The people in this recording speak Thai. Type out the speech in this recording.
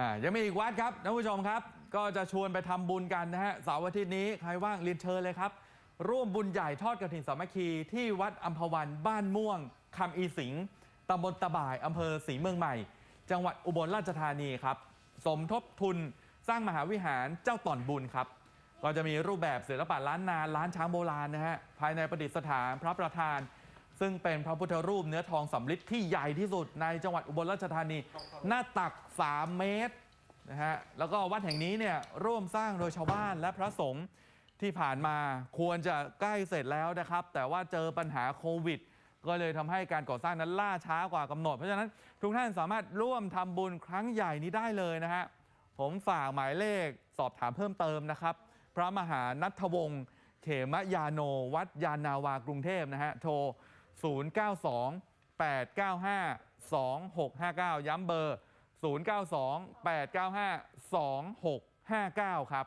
อ่ายังมีอีกวัดครับท่านผู้ชมครับ ก็จะชวนไปทำบุญกันนะฮะเสาร์อาทิตย์นี้ใครว่างเรียนเชิญเลยครับ ร่วมบุญใหญ่ทอดกระถินสามัคคีที่วัดอัมพวันบ้านม่วงคำอีสิงห์ตำบลตะบ่ายอำเภอศรีเมืองใหม่ จังหวัดอุบลราชธานีครับ สมทบทุนสร้างมหาวิหารเจ้าต่อนบุญครับ ก็จะมีรูปแบบศิลปะล้านนาล้านช้างโบราณนะฮะภายในประดิษฐานพระประธาน ซึ่งเป็นพระพุทธรูปเนื้อทองสำริดที่ใหญ่ที่สุดในจังหวัดอุบลราชธานี หน้าตัก 3 เมตรนะฮะแล้วก็วัดแห่งนี้เนี่ยร่วมสร้างโดยชาวบ้านและพระสงฆ์ที่ผ่านมาควรจะใกล้เสร็จแล้วนะครับ แต่ว่าเจอปัญหาโควิด ก็เลยทำให้การก่อสร้างนั้นล่าช้ากว่ากำหนด เพราะฉะนั้นทุกท่านสามารถร่วมทำบุญครั้งใหญ่นี้ได้เลยนะฮะผมฝากหมายเลขสอบถามเพิ่มเติมนะครับ พระมหานัทวงศ์เขมยาโน วัดยานนาวากรุงเทพนะฮะโทร 092 895 2659 ย้ำเบอร์ 092 895 2659 ครับ